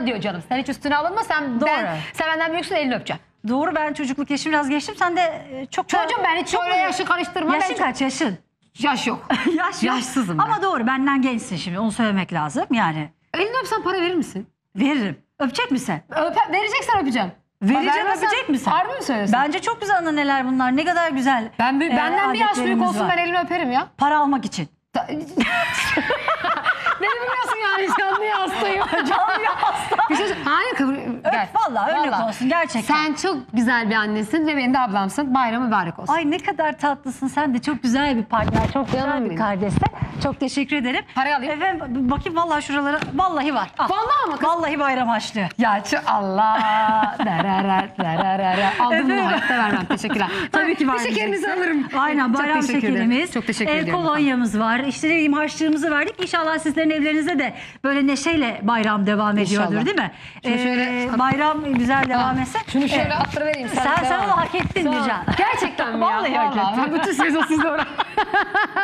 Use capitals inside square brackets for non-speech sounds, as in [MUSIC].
bana diyor canım. Sen hiç üstüne alınma. Sen, Doğru. ben, sen benden büyüksün elini öpeceğim. Doğru ben çocukluk yaşım biraz geçtim. Sen de e, çok Çocuğum ben hiç çok öyle yaşı karıştırma. Yaşın Ben çok- kaç yaşın? Yaş yok. [LAUGHS] Yaş yok. Yaşsızım ben. Ama doğru benden gençsin şimdi onu söylemek lazım. Yani elini öpsen para verir misin? veririm. Öpecek misin? Öpe, vereceksen öpeceğim. Vereceğim, Vermezsen- öpecek misin? Harbi mi söylüyorsun? Bence çok güzel anneler bunlar. Ne kadar güzel. ben, e, benden bir yaş büyük adetlerimiz olsun var. ben elini öperim ya. Para almak için. [LAUGHS] Kabul. Gel. vallahi örnek olsun, gerçekten. Sen çok güzel bir annesin ve benim de ablamsın. Bayramı mübarek olsun. Ay ne kadar tatlısın. Sen de çok güzel bir partner, çok güzel Canım bir benim. kardeşsin. Çok teşekkür ederim. Parayı alayım. Efendim bakayım vallahi şuralara. Vallahi var. Al. Vallahi mı kız? Vallahi bayram haçlı. Ya şu Allah. Darara, darara. Aldım bunu hayatta vermem. Teşekkürler. [LAUGHS] Tabii ki var. Bir şekerinizi alırım. Aynen Çok bayram ederim. şekerimiz. Çok teşekkür Ee, ediyorum. Kolonyamız var. İşte ne bileyim harçlığımızı verdik. İnşallah sizlerin evlerinize de böyle neşeyle bayram devam ediyordur İnşallah. değil mi? Şunu Ee, şöyle- bayram güzel devam etsin. Şunu şöyle Evet. attırıvereyim. Sen, sen onu hak ettin Sağ ol. Gülcan. Gerçekten mi ya? Vallahi hak ettin. Ben bütün sezon sizde uğra- [LAUGHS]